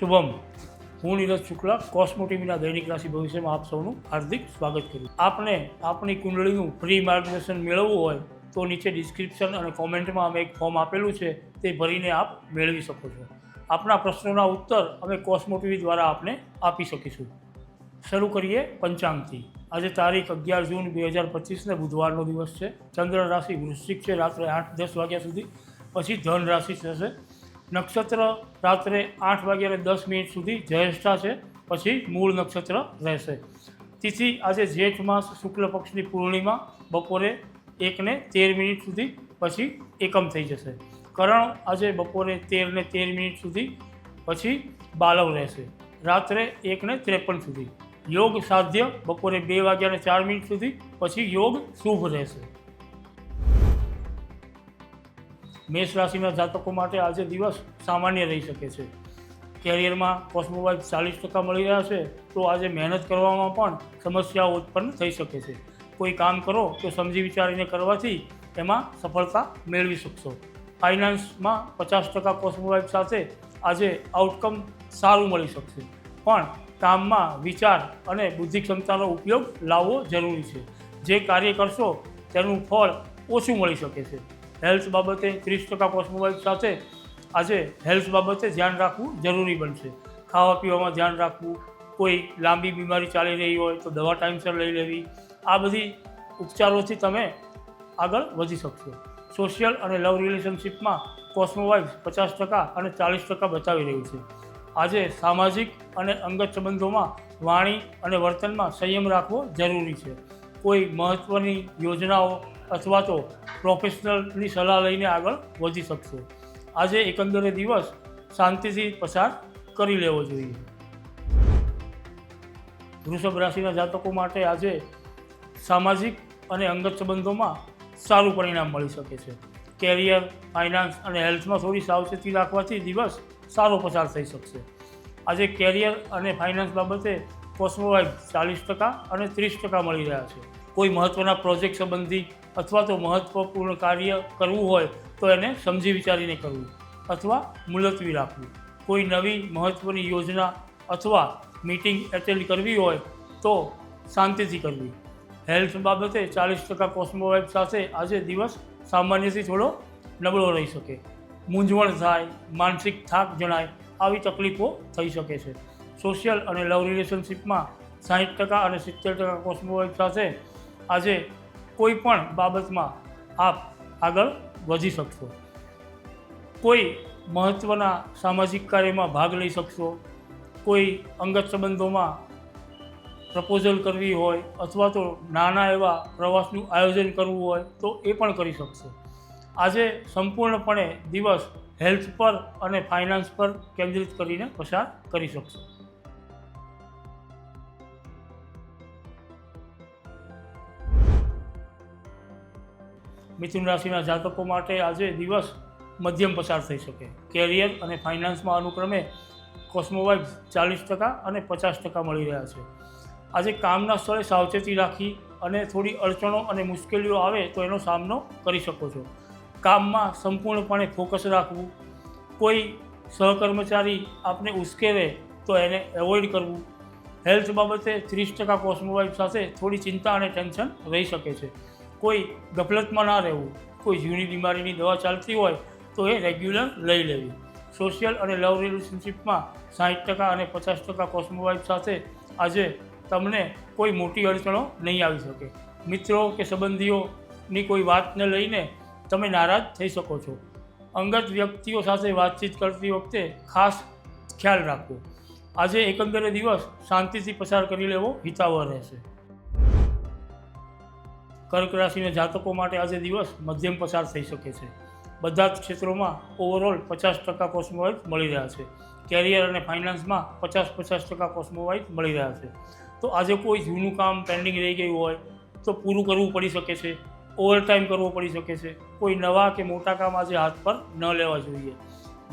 શુભમ. હું નીરજ શુક્લા કોસ્મોટીમીના દૈનિક રાશિ ભવિષ્યમાં આપ સૌનું હાર્દિક સ્વાગત કરું આપને આપણી કુંડળીનું ફ્રી માર્ગદર્શન મેળવવું હોય તો નીચે ડિસ્ક્રિપ્શન અને કોમેન્ટમાં અમે એક ફોર્મ આપેલું છે, તે ભરીને આપ મેળવી શકો છો. આપના પ્રશ્નોના ઉત્તર અમે કોસ્મોટીવી દ્વારા આપને આપી શકીશું. શરૂ કરીએ પંચાંગથી. આજે તારીખ અગિયાર જૂન બે હજાર પચીસને બુધવારનો દિવસ છે. ચંદ્ર રાશિ વૃશ્ચિક છે, રાત્રે આઠ દસ વાગ્યા સુધી. પછી ધન રાશિ થશે. નક્ષત્ર રાત્રે આઠ વાગ્યા દસ મિનિટ સુધી જયેષ્ઠા છે. પછી મૂળ નક્ષત્ર રહેશે. તિથિ આજે જેઠ માસ, શુક્લ પક્ષની પૂર્ણિમા, બપોરે એકને તેર મિનિટ સુધી, પછી એકમ થઈ જશે. કરણ આજે બપોરે તેરને તેર મિનિટ સુધી, પછી બાલવ રહેશે. રાત્રે એકને ત્રેપન સુધી. યોગ સાધ્ય બપોરે બે વાગ્યાને ચાર મિનિટ સુધી, પછી યોગ શુભ રહેશે. મેષ રાશિના જાતકો માટે આજે દિવસ સામાન્ય રહી શકે છે. કેરિયરમાં કોસ્મોવાઇઝ ચાલીસ ટકા મળી રહ્યા છે, તો આજે મહેનત કરવામાં પણ સમસ્યાઓ ઉત્પન્ન થઈ શકે છે. કોઈ કામ કરો તો સમજી વિચારીને કરવાથી એમાં સફળતા મેળવી શકશો. ફાઇનાન્સમાં પચાસ ટકા કોસ્મોવાઇઝ સાથે આજે આઉટકમ સારું મળી શકશે. પણ કામમાં વિચાર અને બુદ્ધિ ક્ષમતાનો ઉપયોગ લાવવો જરૂરી છે. જે કાર્ય કરશો તેનું ફળ ઓછું મળી શકે છે. હેલ્થ બાબતે ત્રીસ ટકા કોસ્મોવાઇઝ સાથે આજે હેલ્થ બાબતે ધ્યાન રાખવું જરૂરી બનશે. ખાવા પીવામાં ધ્યાન રાખવું. કોઈ લાંબી બીમારી ચાલી રહી હોય તો દવા ટાઈમસર લઈ લેવી. આ બધી ઉપચારોથી તમે આગળ વધી શકશો. સોશિયલ અને લવ રિલેશનશિપમાં કોસ્મોવાઇઝ પચાસ ટકા અને ચાલીસ ટકા બતાવી રહ્યું છે. આજે સામાજિક અને અંગત સંબંધોમાં વાણી અને વર્તનમાં સંયમ રાખવો જરૂરી છે. કોઈ મહત્ત્વની યોજનાઓ અથવા તો પ્રોફેશનલની સલાહ લઈને આગળ વધી શકશો. આજે એકંદરે દિવસ શાંતિથી પસાર કરી લેવો જોઈએ. વૃષભ રાશિના જાતકો માટે આજે સામાજિક અને અંગત સંબંધોમાં સારું પરિણામ મળી શકે છે. કેરિયર, ફાઇનાન્સ અને હેલ્થમાં થોડી સાવચેતી રાખવાથી દિવસ સારો પસાર થઈ શકશે. આજે કેરિયર અને ફાઇનાન્સ બાબતે કોસ્મોવાઇઝ ચાલીસ ટકા અને ત્રીસ ટકા મળી રહ્યા છે. કોઈ મહત્ત્વના પ્રોજેક્ટ સંબંધી અથવા તો મહત્ત્વપૂર્ણ કાર્ય કરવું હોય તો એને સમજી વિચારીને કરવું. અથવા મુલતવી રાખવું. કોઈ નવી મહત્ત્વની યોજના અથવા મીટિંગ એટેન્ડ કરવી હોય તો શાંતિથી કરવી. હેલ્થ બાબતે ચાલીસ ટકા કોસ્મોવાઇફ સાથે આજે દિવસ સામાન્યથી થોડો નબળો રહી શકે. મૂંઝવણ થાય, માનસિક થાક જણાય, આવી તકલીફો થઈ શકે છે. સોશિયલ અને લવ રિલેશનશિપમાં સાહીઠ ટકા અને સિત્તેર ટકા કોસ્મોવાઇફ સાથે આજે કોઈ પણ બાબતમાં આપ આગળ વધી શકશો. કોઈ મહત્ત્વના સામાજિક કાર્યમાં ભાગ લઈ શકશો. કોઈ અંગત સંબંધોમાં પ્રપોઝલ કરવી હોય અથવા તો નાના એવા પ્રવાસનું આયોજન કરવું હોય તો એ પણ કરી શકશો. આજે સંપૂર્ણપણે દિવસ હેલ્થ પર અને ફાઇનાન્સ પર કેન્દ્રિત કરીને પસાર કરી શકશો. મિથુન રાશિના જાતકો માટે આજે દિવસ મધ્યમ પસાર થઈ શકે. કેરિયર અને ફાઇનાન્સમાં અનુક્રમે કોસ્મોવાઇઝ ચાલીસ ટકા અને પચાસ ટકા મળી રહ્યા છે. આજે કામના સ્થળે સાવચેતી રાખી અને થોડી અડચણો અને મુશ્કેલીઓ આવે તો એનો સામનો કરી શકો છો. કામમાં સંપૂર્ણપણે ફોકસ રાખવું. કોઈ સહકર્મચારી આપને ઉશ્કેરે તો એને એવોઇડ કરવું. હેલ્થ બાબતે ત્રીસ ટકા કોસ્મોવાઇફ સાથે થોડી ચિંતા અને ટેન્શન રહી શકે છે. કોઈ ગફલતમાં ના રહેવું, કોઈ જૂની બીમારીની દવા ચાલતી હોય તો એ રેગ્યુલર લઈ લેવી. સોશિયલ અને લવ રિલેશનશિપમાં સાઠ ટકા અને પચાસ ટકા કોસ્મોવાઇફ સાથે આજે તમને કોઈ મોટી અડચણો નહીં આવી શકે. મિત્રો કે સંબંધીઓની કોઈ વાતને લઈને તમે નારાજ થઈ શકો છો. અંગત વ્યક્તિઓ સાથે વાતચીત કરતી વખતે ખાસ ખ્યાલ રાખવો. આજે એકંદરે દિવસ શાંતિથી પસાર કરી લેવો હિતાવહ રહેશે. કર્ક રાશિના જાતકો માટે આજે દિવસ મધ્યમ પસાર થઈ શકે છે. બધા જ ક્ષેત્રોમાં ઓવરઓલ પચાસ ટકા કોસ્મોવાઇઝ મળી રહ્યા છે. કેરિયર અને ફાઇનાન્સમાં પચાસ પચાસ ટકા કોસ્મોવાઇઝ મળી રહ્યા છે. તો આજે કોઈ જૂનું કામ પેન્ડિંગ રહી ગયું હોય, તો પૂરું કરવું પડી શકે છે. ઓવરટાઈમ કરવો પડી શકે છે. કોઈ નવા કે મોટા કામ આજે હાથ પર ન લેવા જોઈએ.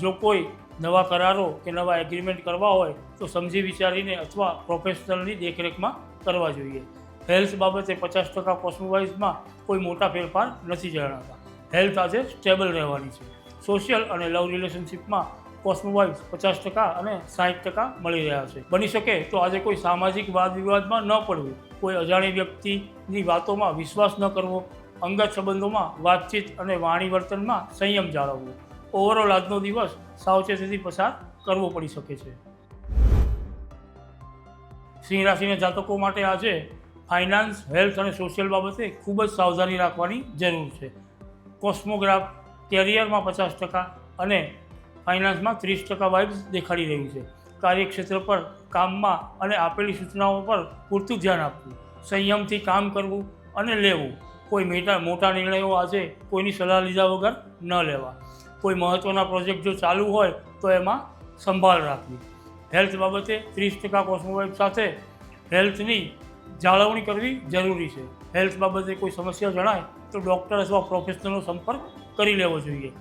જો કોઈ નવા કરારો કે નવા એગ્રીમેન્ટ કરવા હોય, તો સમજી વિચારીને અથવા પ્રોફેશનલની દેખરેખમાં કરવા જોઈએ. હેલ્થ બાબતે પચાસ ટકા કોસ્મોવાઇઝમાં કોઈ મોટા ફેરફાર નથી જણાતા. હેલ્થ આજે સ્ટેબલ રહેવાની છે. સોશિયલ અને લવ રિલેશનશિપમાં કોસ્મોવાઇઝ પચાસ ટકા અને સાઠ ટકા મળી રહ્યા છે. બની શકે તો આજે કોઈ સામાજિક વાદ વિવાદમાં ન પડવું. કોઈ અજાણી વ્યક્તિની વાતોમાં વિશ્વાસ ન કરવો. અંગત સંબંધોમાં વાતચીત અને વાણી વર્તનમાં સંયમ જાળવવો. ઓવરઓલ આજનો દિવસ સાવચેતીથી પસાર કરવો પડી શકે છે. સિંહ રાશિના જાતકો માટે આજે ફાઇનાન્સ, હેલ્થ અને સોશિયલ બાબતે ખૂબ જ સાવધાની રાખવાની જરૂર છે. કોસ્મોગ્રાફ કેરિયરમાં પચાસ ટકા અને ફાઇનાન્સમાં ત્રીસ ટકા વાઇબ્સ દેખાડી રહ્યું છે. કાર્યક્ષેત્ર પર કામમાં અને આપેલી સૂચનાઓ પર પૂરતું ધ્યાન આપવું, સંયમથી કામ કરવું અને લેવું. કોઈ મોટા મોટા નિર્ણયો આજે કોઈની સલાહ લીધા વગર ન લેવા. કોઈ મહત્ત્વના પ્રોજેક્ટ જો ચાલુ હોય તો એમાં સંભાળ રાખવી. હેલ્થ બાબતે ત્રીસ ટકા કોસ્મોવાઇબ સાથે હેલ્થની જાળવણી કરવી જરૂરી છે. હેલ્થ બાબતે કોઈ સમસ્યા જણાય તો ડૉક્ટર અથવા પ્રોફેશનલનો સંપર્ક કરી લેવો જોઈએ.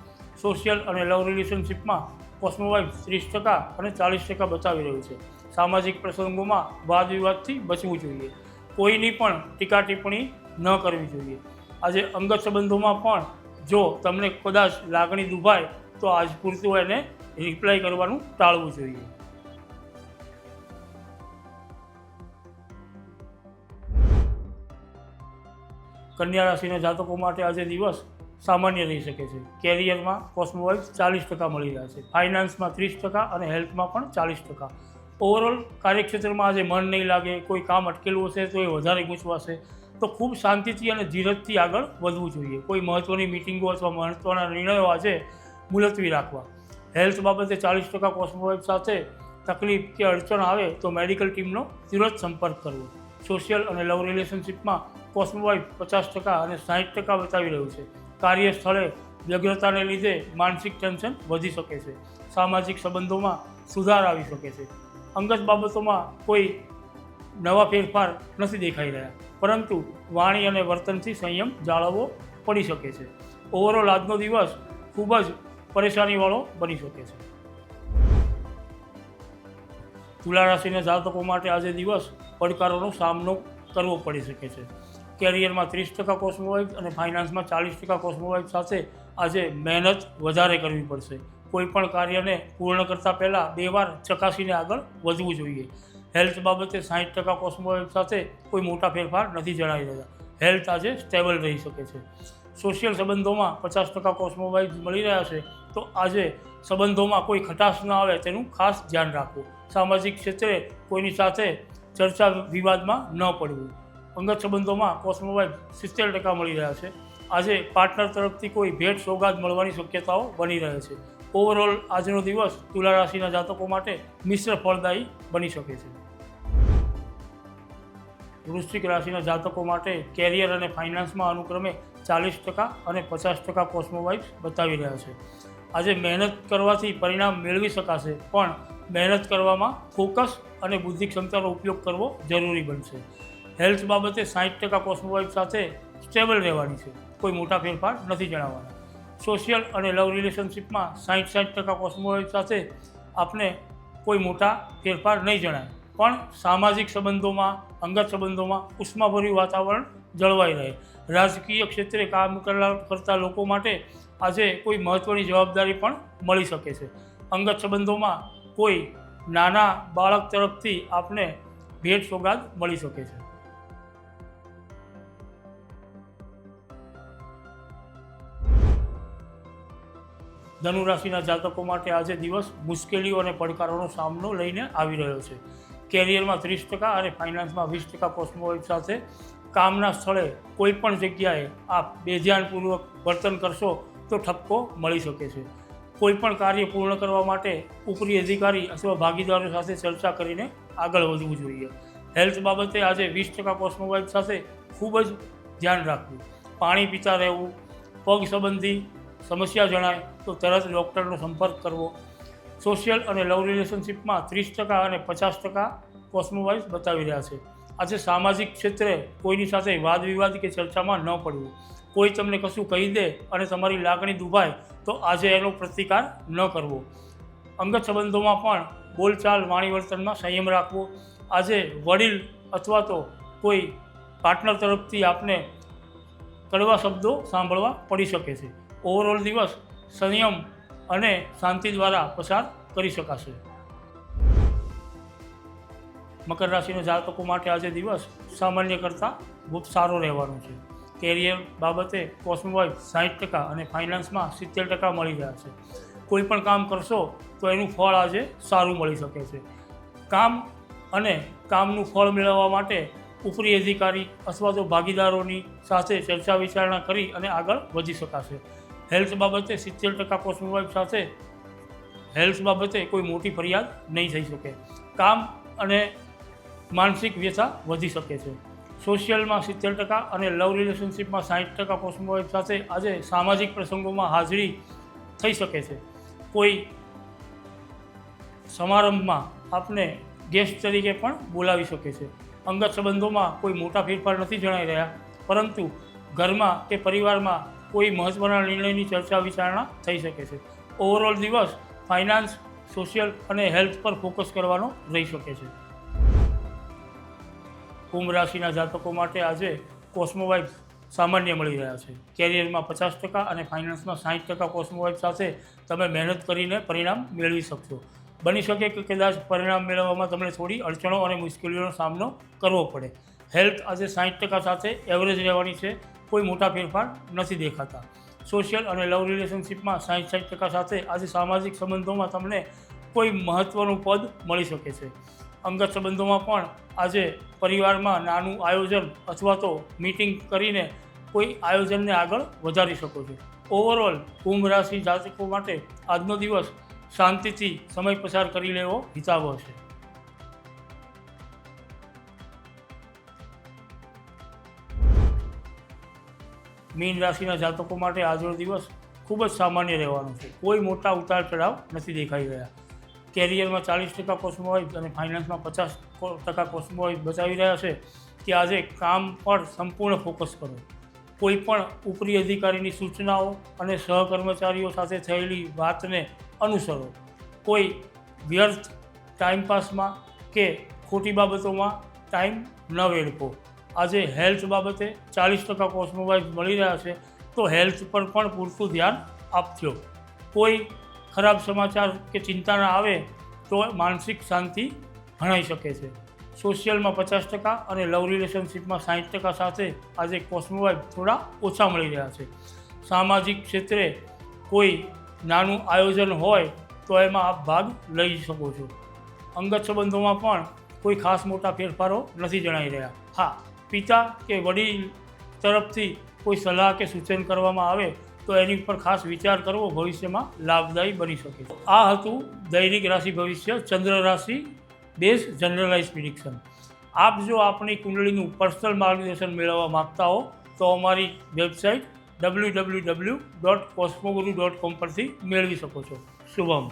સોશિયલ અને લવ રિલેશનશિપમાં કોસ્મોવાઇફ ત્રીસ ટકા અને ચાલીસ ટકા બતાવી રહ્યું છે. સામાજિક પ્રસંગોમાં વાદ વિવાદથી બચવું જોઈએ. કોઈની પણ ટીકા ટિપ્પણી ન કરવી જોઈએ. આજે અંગત સંબંધોમાં પણ જો તમને કદાચ લાગણી દુભાય તો આજ પૂરતું એને રિપ્લાય કરવાનું ટાળવું જોઈએ. કન્યા રાશિના જાતકો માટે આજે દિવસ સામાન્ય રહી શકે છે. કેરિયરમાં કોસ્મોવાઇઝ ચાલીસ ટકા મળી રહ્યા છે. ફાઇનાન્સમાં ત્રીસ ટકા અને હેલ્થમાં પણ ચાલીસ ટકા. ઓવરઓલ કાર્યક્ષેત્રમાં આજે મન નહીં લાગે, કોઈ કામ અટકેલું હશે તો એ વધારે ગૂંચવાશે. તો ખૂબ શાંતિથી અને ધીરજથી આગળ વધવું જોઈએ. કોઈ મહત્ત્વની મિટિંગો અથવા મહત્ત્વના નિર્ણયો આજે મુલતવી રાખવા. હેલ્થ બાબતે ચાલીસ ટકા કોસ્મોવાઇઝ સાથે તકલીફ કે અડચણ આવે તો મેડિકલ ટીમનો તુરંત સંપર્ક કરવો. સોશિયલ અને લવ રિલેશનશિપમાં કોસ્મોવાઇફ પચાસ ટકા અને સાઠ ટકા બતાવી રહ્યું છે. કાર્યસ્થળે વ્યગ્રતાને લીધે માનસિક ટેન્શન વધી શકે છે. સામાજિક સંબંધોમાં સુધાર આવી શકે છે. અંગત બાબતોમાં કોઈ નવા ફેરફાર નથી દેખાઈ રહ્યા. પરંતુ વાણી અને વર્તનથી સંયમ જાળવવો પડી શકે છે. ઓવરઓલ આજનો દિવસ ખૂબ જ પરેશાનીવાળો બની શકે છે. તુલા રાશિના જાતકો માટે આજે દિવસ પડકારોનો સામનો કરવો પડી શકે છે. કેરિયરમાં ત્રીસ ટકા કોસ્મોવાઇઝ અને ફાઇનાન્સમાં ચાલીસ ટકા કોસ્મોવાઇફ સાથે આજે મહેનત વધારે કરવી પડશે. કોઈ પણ કાર્યને પૂર્ણ કરતાં પહેલાં બે વાર ચકાસીને આગળ વધવું જોઈએ. હેલ્થ બાબતે સાઠ ટકા કોસ્મોવાઇફ સાથે કોઈ મોટા ફેરફાર નથી જણાવી રહ્યા. હેલ્થ આજે સ્ટેબલ રહી શકે છે. સોશિયલ સંબંધોમાં પચાસ ટકા કોસ્મોવાઇઝ મળી રહ્યા છે તો આજે સંબંધોમાં કોઈ ખટાશ ન આવે તેનું ખાસ ધ્યાન રાખવું. સામાજિક ક્ષેત્રે કોઈની સાથે ચર્ચા વિવાદમાં ન પડવું. અંગત સંબંધોમાં કોસ્મોવાઇફ સિત્તેર ટકા મળી રહ્યા છે. આજે પાર્ટનર તરફથી કોઈ ભેટ સોગાદ મળવાની શક્યતાઓ બની રહે છે. ઓવરઓલ આજનો દિવસ તુલા રાશિના જાતકો માટે મિશ્ર ફળદાયી બની શકે છે. વૃશ્ચિક રાશિના જાતકો માટે કેરિયર અને ફાઇનાન્સમાં અનુક્રમે ચાલીસ ટકા અને પચાસ ટકા કોસ્મોવાઇફ બતાવી રહ્યા છે. આજે મહેનત કરવાથી પરિણામ મેળવી શકાશે, પણ મહેનત કરવામાં ફોકસ અને બુદ્ધિ ક્ષમતાનો ઉપયોગ કરવો જરૂરી બનશે. હેલ્થ બાબતે સાઠ ટકા કોસ્મોવાઇફ સાથે સ્ટેબલ રહેવાની છે. કોઈ મોટા ફેરફાર નથી જણાવવાના. સોશિયલ અને લવ રિલેશનશિપમાં સાઠ સાઠ ટકા કોસ્મોવાઇફ સાથે આપને કોઈ મોટા ફેરફાર નહીં જણાય. પણ સામાજિક સંબંધોમાં, અંગત સંબંધોમાં ઉષ્માભર્યું વાતાવરણ જળવાઈ રહે. રાજકીય ક્ષેત્રે કામ કરતા લોકો માટે આજે કોઈ મહત્ત્વની જવાબદારી પણ મળી શકે છે. અંગત સંબંધોમાં કોઈ નાના બાળક તરફથી આપને ભેટ સોગાદ મળી શકે છે. ધનુ રાશિના જાતકો માટે આજે દિવસ મુશ્કેલીઓ અને પડકારોનો સામનો લઈને આવી રહ્યો છે. કેરિયરમાં ત્રીસ ટકા અને ફાઇનાન્સમાં વીસ ટકા કોસ્મોવાઇફ સાથે કામના સ્થળે કોઈ પણ જગ્યાએ આપ બેધ્યાનપૂર્વક વર્તન કરશો તો ઠપકો મળી શકે છે. કોઈ પણ કાર્ય પૂર્ણ કરવા માટે ઉપરી અધિકારી અથવા ભાગીદારો સાથે ચર્ચા કરીને આગળ વધવું જોઈએ. હેલ્થ બાબતે આજે વીસ ટકા કોસ્મોવાઇફ સાથે ખૂબ જ ધ્યાન રાખવું. પાણી પીતા રહેવું, પગ સંબંધી સમસ્યા જણાય તો તરત ડૉક્ટરનો સંપર્ક કરવો. સોશિયલ અને લવ રિલેશનશિપમાં ત્રીસ ટકા અને પચાસ ટકા કોસ્મોવાઇઝ બતાવી રહ્યા છે. આજે સામાજિક ક્ષેત્રે કોઈની સાથે વાદ વિવાદ કે ચર્ચામાં ન પડવું. કોઈ તમને કશું કહી દે અને તમારી લાગણી દુભાય, તો આજે એનો પ્રતિકાર ન કરવો. અંગત સંબંધોમાં પણ બોલચાલ વાણી વર્તનમાં સંયમ રાખવો. આજે વડીલ અથવા તો કોઈ પાર્ટનર તરફથી આપને કડવા શબ્દો સાંભળવા પડી શકે છે. ઓવરઓલ દિવસ સંયમ અને શાંતિ દ્વારા પસાર કરી શકાશે. મકર રાશિના જાતકો માટે આજે દિવસ સામાન્ય કરતાં ખૂબ સારો રહેવાનો છે. કેરિયર બાબતે કોસ્મોવાઇફ સાઠ ટકા અને ફાઇનાન્સમાં સિત્તેર ટકા મળી રહ્યા છે. કોઈ પણ કામ કરશો તો એનું ફળ આજે સારું મળી શકે છે. કામ અને કામનું ફળ મેળવવા માટે ઉપરી અધિકારી અથવા તો ભાગીદારોની સાથે ચર્ચા વિચારણા કરી અને આગળ વધી શકાશે. હેલ્થ બાબતે સિત્તેર ટકા કોસ્મોવાઇફ સાથે હેલ્થ બાબતે કોઈ મોટી ફરિયાદ નહીં થઈ શકે. કામ અને માનસિક વ્યથા વધી શકે છે. સોશિયલમાં સિત્તેર ટકા અને લવ રિલેશનશિપમાં સાઠ ટકા કોસ્મોવાઇફ સાથે આજે સામાજિક પ્રસંગોમાં હાજરી થઈ શકે છે. કોઈ સમારંભમાં આપને ગેસ્ટ તરીકે પણ બોલાવી શકે છે. અંગત સંબંધોમાં કોઈ મોટા ફેરફાર નથી જણાઈ રહ્યા, પરંતુ ઘરમાં કે પરિવારમાં કોઈ મહત્ત્વના નિર્ણયની ચર્ચા વિચારણા થઈ શકે છે. ઓવરઓલ દિવસ ફાઇનાન્સ, સોશિયલ અને હેલ્થ પર ફોકસ કરવાનો રહી શકે છે. કુંભ રાશિના જાતકો માટે આજે કોસ્મોવાઇફ સામાન્ય મળી રહ્યા છે. કેરિયરમાં પચાસ ટકા અને ફાઇનાન્સમાં સાઠ ટકા કોસ્મોવાઇફ સાથે તમે મહેનત કરીને પરિણામ મેળવી શકશો. બની શકે કે કદાચ પરિણામ મેળવવામાં તમને થોડી અડચણો અને મુશ્કેલીઓનો સામનો કરવો પડે. હેલ્થ આજે સાઠ ટકા સાથે એવરેજ રહેવાની છે. કોઈ મોટા ફેરફાર નથી દેખાતા. સોશિયલ અને લવ રિલેશનશિપમાં સાઠ સાઠ ટકા સાથે આજે સામાજિક સંબંધોમાં તમને કોઈ મહત્ત્વનું પદ મળી શકે છે. અંગત સંબંધોમાં પણ આજે પરિવારમાં નાનું આયોજન અથવા તો મીટિંગ કરીને કોઈ આયોજનને આગળ વધારી શકો છો. ઓવરઓલ કુંભ રાશિ જાતકો માટે આજનો દિવસ શાંતિથી સમય પસાર કરી લેવો હિતાવહ છે. મીન રાશિના જાતકો માટે આજનો દિવસ ખૂબ જ સામાન્ય રહેવાનો છે. કોઈ મોટા ઉતાર ચઢાવ નથી દેખાઈ રહ્યા. કેરિયરમાં ચાલીસ ટકા કોસ્મોવાઇફ અને ફાઇનાન્સમાં પચાસ ટકા કોસ્મોવાઇફ બચાવી રહ્યા છે કે આજે કામ પર સંપૂર્ણ ફોકસ કરો. કોઈ પણ ઉપરી અધિકારીની સૂચનાઓ અને સહકર્મચારીઓ સાથે થયેલી વાતને અનુસરો. કોઈ વ્યર્થ ટાઈમપાસમાં કે ખોટી બાબતોમાં ટાઈમ ન વેડફો. આજે હેલ્થ બાબતે ચાલીસ ટકા કોસ્મોવાઇઝ મળી રહ્યા છે, તો હેલ્થ પર પણ પૂરતું ધ્યાન આપજો. કોઈ ખરાબ સમાચાર કે ચિંતાના આવે તો માનસિક શાંતિ હણાઈ શકે છે. સોશિયલમાં પચાસ ટકા અને લવ રિલેશનશિપમાં સાઠ ટકા સાથે આજે કોસ્મોવાઇફ થોડા ઓછા મળી રહ્યા છે. સામાજિક ક્ષેત્રે કોઈ નાનું આયોજન હોય તો એમાં આપ ભાગ લઈ શકો છો. અંગત સંબંધોમાં પણ કોઈ ખાસ મોટા ફેરફારો નથી જણાઈ રહ્યા. હા, પિતા કે વડીલ તરફથી કોઈ સલાહ કે સૂચન કરવામાં આવે તો એની ઉપર ખાસ વિચાર કરવો ભવિષ્યમાં લાભદાયી બની શકે છે. આ હતું દૈનિક રાશિ ભવિષ્ય, ચંદ્ર રાશિ બેઝ જનરલાઇઝ પ્રિડિક્શન. આપ જો આપણી કુંડળીનું પર્સનલ માર્ગદર્શન મેળવવા માગતા હો, તો અમારી website W W W dot Cosmoguru dot com પરથી મેળવી શકો છો. શુભમ.